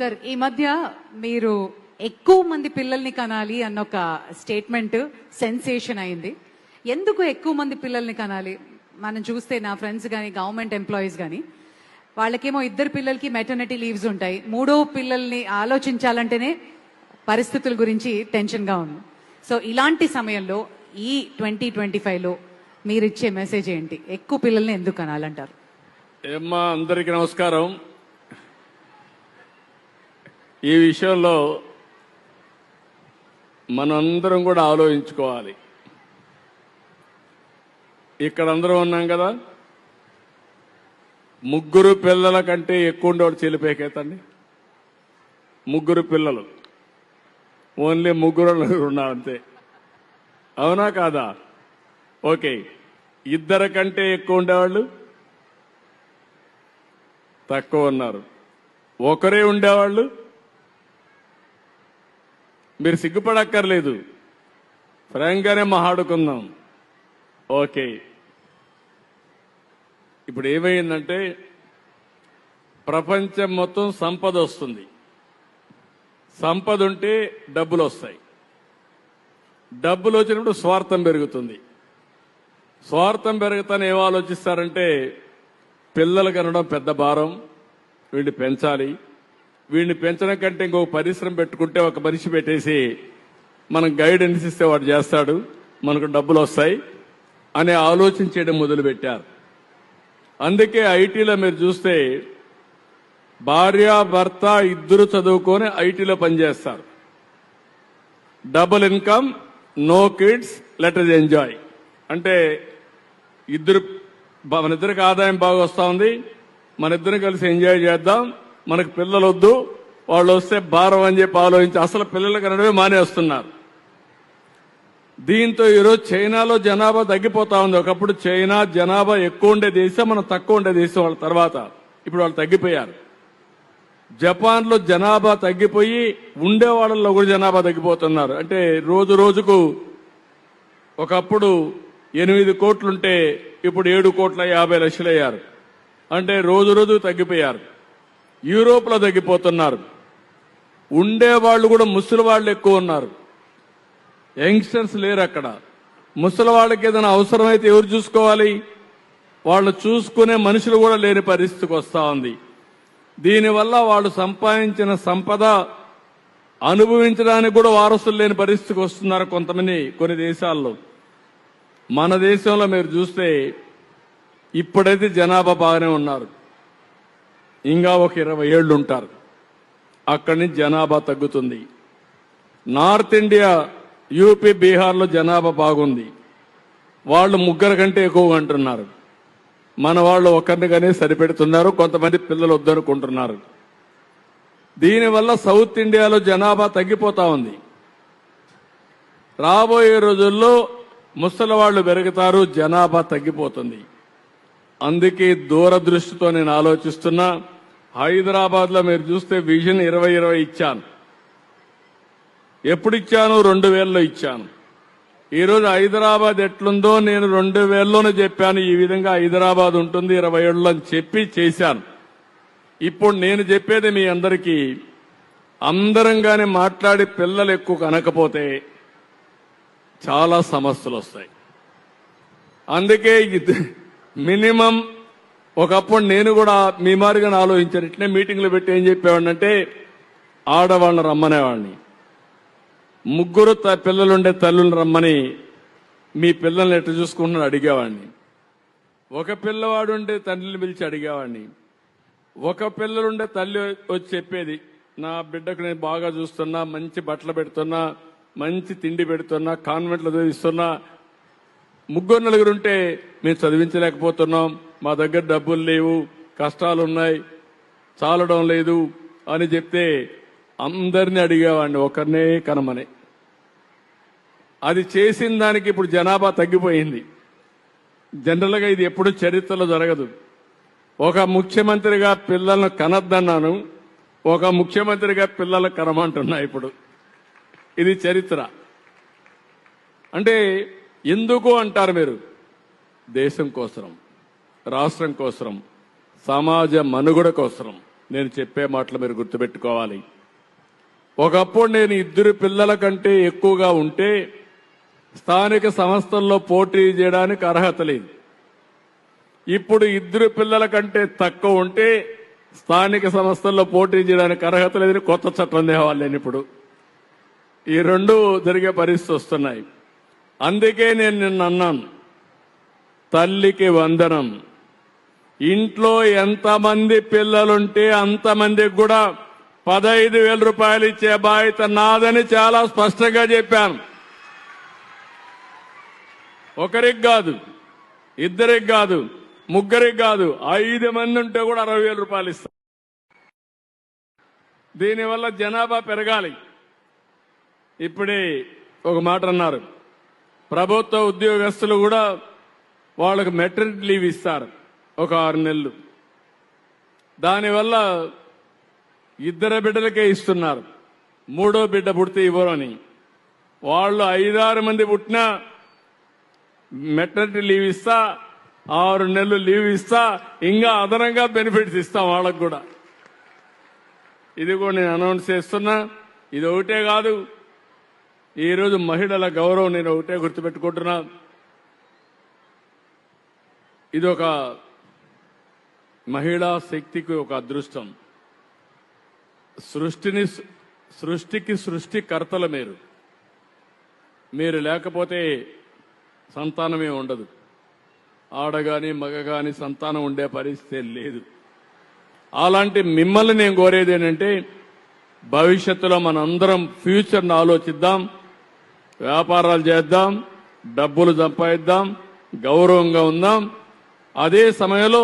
Sir ఈ మధ్య మీరు ఎక్కువ మంది పిల్లల్ని కనాలి అన్న ఒక స్టేట్మెంట్ సెన్సేషన్ అయింది. ఎందుకు ఎక్కువ మంది పిల్లల్ని కనాలి? మనం చూస్తే నా ఫ్రెండ్స్ కానీ గవర్నమెంట్ ఎంప్లాయీస్ కానీ వాళ్ళకేమో ఇద్దరు పిల్లలకి మెటర్నిటీ లీవ్స్ ఉంటాయి. మూడో పిల్లల్ని ఆలోచించాలంటేనే పరిస్థితుల గురించి టెన్షన్గా ఉంది. సో ఇలాంటి సమయంలో ఈ ట్వంటీ ట్వంటీ ఫైవ్లో మీరు ఇచ్చే మెసేజ్ ఏంటి? ఎక్కువ పిల్లల్ని ఎందుకు కనాలంటారు? ఏమ్మా అందరికీ నమస్కారం. ఈ విషయంలో మనందరం కూడా ఆలోచించుకోవాలి. ఇక్కడ అందరం ఉన్నాం కదా? ముగ్గురు పిల్లల కంటే ఎక్కువ ఉండేవాడు చెల్లిపోయేకేతండి ముగ్గురు పిల్లలు. ఓన్లీ ముగ్గురు ఉన్నారు అంతే. అవునా కాదా? ఓకే. ఇద్దరు కంటే ఎక్కువ ఉండేవాళ్ళు? తక్కువ ఉన్నారు. ఒకరే ఉండేవాళ్ళు? మీరు సిగ్గుపడక్కర్లేదు. ఫ్రాంక్గానే మహాడుకుందాం. ఓకే. ఇప్పుడు ఏమైందంటే ప్రపంచం మొత్తం సంపద వస్తుంది. సంపద ఉంటే డబ్బులు వస్తాయి డబ్బులు వచ్చినప్పుడు స్వార్థం పెరుగుతుంది. స్వార్థం పెరుగుతాను ఏం ఆలోచిస్తారంటే పిల్లలు కనడం పెద్ద భారం వీళ్ళు పెంచాలి. వీడిని పెంచడం కంటే ఇంకొక పరిశ్రమ పెట్టుకుంటే ఒక మనిషి పెట్టేసి మనం గైడెన్స్ ఇస్తే వాడు చేస్తాడు మనకు డబ్బులు వస్తాయి అనే ఆలోచన చేయడం మొదలుపెట్టారు. అందుకే ఐటీలో మీరు చూస్తే భార్య భర్త ఇద్దరు చదువుకొని ఐటీలో పనిచేస్తారు. Double income no kids let us enjoy. అంటే ఇద్దరు మన ఇద్దరికి ఆదాయం బాగా వస్తూ ఉంది మన ఇద్దరం కలిసి ఎంజాయ్ చేద్దాం మనకు పిల్లలు వద్దు వాళ్ళు వస్తే భారం అని చెప్పి ఆలోచించి అసలు పిల్లలు అనడమే మానేస్తున్నారు. దీంతో ఈరోజు చైనాలో జనాభా తగ్గిపోతా ఉంది. ఒకప్పుడు చైనా జనాభా ఎక్కువ ఉండే దేశం మనం తక్కువ ఉండే దేశం వాళ్ళ తర్వాత. ఇప్పుడు వాళ్ళు తగ్గిపోయారు. జపాన్లో జనాభా తగ్గిపోయి ఉండే వాళ్ళల్లో కూడా జనాభా తగ్గిపోతున్నారు. అంటే రోజు రోజుకు ఒకప్పుడు ఎనిమిది కోట్లుంటే ఇప్పుడు ఏడు కోట్ల యాభై లక్షలు అయ్యారు అంటే రోజు రోజు తగ్గిపోయారు. యూరోప్లో తగ్గిపోతున్నారు. ఉండే వాళ్ళు కూడా ముసలి వాళ్ళు ఎక్కువ ఉన్నారు. యంగ్స్టర్స్ లేరు అక్కడ. ముసలి వాళ్ళకి ఏదైనా అవసరమైతే ఎవరు చూసుకోవాలి? వాళ్ళు చూసుకునే మనుషులు కూడా లేని పరిస్థితికి వస్తూ ఉంది. దీనివల్ల వాళ్ళు సంపాదించిన సంపద అనుభవించడానికి కూడా వారసులు లేని పరిస్థితికి వస్తున్నారు కొంతమంది కొన్ని దేశాల్లో. మన దేశంలో మీరు చూస్తే ఇప్పుడైతే జనాభా బాగానే ఉన్నారు. ఇంకా ఒక ఇరవై ఏళ్ళు ఉంటారు. అక్కడి నుంచి జనాభా తగ్గుతుంది. నార్త్ ఇండియా యూపీ బీహార్లో జనాభా బాగుంది. వాళ్ళు ముగ్గురు కంటే ఎక్కువ అంటున్నారు. మన వాళ్ళు ఒకరినిగానే సరిపెడుతున్నారు. కొంతమంది పిల్లలు వద్దనుకుంటున్నారు. దీనివల్ల సౌత్ ఇండియాలో జనాభా తగ్గిపోతా ఉంది. రాబోయే రోజుల్లో ముసలి వాళ్ళు పెరుగుతారు జనాభా తగ్గిపోతుంది. అందుకే దూరదృష్టితో నేను ఆలోచిస్తున్నా. హైదరాబాద్లో మీరు చూస్తే విజన్ ఇరవై ఇరవై ఇచ్చాను. ఎప్పుడు ఇచ్చాను? రెండు వేలలో ఇచ్చాను. ఈరోజు హైదరాబాద్ ఎట్లుందో నేను రెండు వేలలోనే చెప్పాను. ఈ విధంగా హైదరాబాద్ ఉంటుంది ఇరవై ఏళ్ళు అని చెప్పి చేశాను. ఇప్పుడు నేను చెప్పేది మీ అందరికీ అందరం కానీ మాట్లాడి పిల్లలు ఎక్కువ కనకపోతే చాలా సమస్యలు వస్తాయి. అందుకే ఇది మినిమం ఒకప్పుడు నేను కూడా మీ మారిగా ఆలోచించాను. ఇట్లే మీటింగ్లు పెట్టి ఏం చెప్పేవాడిని అంటే ఆడవాళ్ళని రమ్మనేవాడిని. ముగ్గురు త- పిల్లలుండే తల్లులు రమ్మని మీ పిల్లల్ని ఎట్లా చూసుకుంటున్నారు అడిగేవాడిని. ఒక పిల్లవాడు ఉండే తండ్రిని పిలిచి అడిగేవాడిని. ఒక పిల్లలుండే తల్లి వచ్చి చెప్పేది నా బిడ్డకు నేను బాగా చూస్తున్నా మంచి బట్టలు పెడుతున్నా మంచి తిండి పెడుతున్నా కాన్వెంట్లో చదివిస్తున్నా ముగ్గురు నలుగురు ఉంటే మేము చదివించలేకపోతున్నాం. మా దగ్గర డబ్బులు లేవు కష్టాలు ఉన్నాయి చాలడం లేదు అని చెప్తే అందరిని అడిగేవాడిని ఒకరినే కనమని. అది చేసిన దానికి ఇప్పుడు జనాభా తగ్గిపోయింది. జనరల్గా ఇది ఎప్పుడు చరిత్రలో జరగదు. ఒక ముఖ్యమంత్రిగా పిల్లలను కనద్దన్నాను ఒక ముఖ్యమంత్రిగా పిల్లలు కనమంటున్నా ఇప్పుడు. ఇది చరిత్ర. అంటే ఎందుకు అంటారు మీరు? దేశం కోసరం రాష్ట్రం కోసరం సమాజ మనుగడ కోసరం. నేను చెప్పే మాటలు మీరు గుర్తుపెట్టుకోవాలి. ఒకప్పుడు నేను ఇద్దరు పిల్లల కంటే ఎక్కువగా ఉంటే స్థానిక సంస్థల్లో పోటీ చేయడానికి అర్హత లేదు. ఇప్పుడు ఇద్దరు పిల్లల కంటే తక్కువ ఉంటే స్థానిక సంస్థల్లో పోటీ చేయడానికి అర్హత లేదని కొత్త చట్టం తేవాలి నేను ఇప్పుడు. ఈ రెండు జరిగే పరిస్థితి వస్తున్నాయి. అందుకే నేను నిన్న అన్నాను. తల్లికి వందనం. ఇంట్లో ఎంతమంది పిల్లలుంటే అంతమందికి కూడా పదహైదు వేల రూపాయలు ఇచ్చే బాధ్యత నాదని చాలా స్పష్టంగా చెప్పాను. ఒకరికి కాదు ఇద్దరికి కాదు ముగ్గురికి కాదు ఐదు మంది ఉంటే కూడా అరవై వేల రూపాయలు ఇస్తారు దీనివల్ల జనాభా పెరగాలి. ఇప్పుడే ఒక మాట అన్నారు. ప్రభుత్వ ఉద్యోగస్తులు కూడా వాళ్ళకు మెటర్నిటీ లీవ్ ఇస్తారు. ఒక ఆరు నెలలు. దానివల్ల ఇద్దరు బిడ్డలకే ఇస్తున్నారు. మూడో బిడ్డ పుడితే ఇవ్వరు అని. వాళ్ళు ఐదారు మంది పుట్టినా మెటర్నిటీ లీవ్ ఇస్తా ఆరు నెలలు లీవ్ ఇస్తా ఇంకా అదనంగా బెనిఫిట్స్ ఇస్తాం వాళ్ళకు కూడా. ఇది కూడా నేను అనౌన్స్ చేస్తున్నా. ఇది ఒకటే కాదు. ఈరోజు మహిళల గౌరవం నేను ఒకటే గుర్తుపెట్టుకుంటున్నా. ఇది ఒక మహిళా శక్తికి ఒక అదృష్టం. సృష్టిని సృష్టికి సృష్టికర్తలు మీరు. మీరు లేకపోతే సంతానమే ఉండదు. ఆడగాని మగ కానీ సంతానం ఉండే పరిస్థితి లేదు. అలాంటి మిమ్మల్ని నేను కోరేది ఏంటంటే భవిష్యత్తులో మనందరం ఫ్యూచర్ను ఆలోచిద్దాం. వ్యాపారాలు చేద్దాం డబ్బులు సంపాదిద్దాం గౌరవంగా ఉందాం. అదే సమయంలో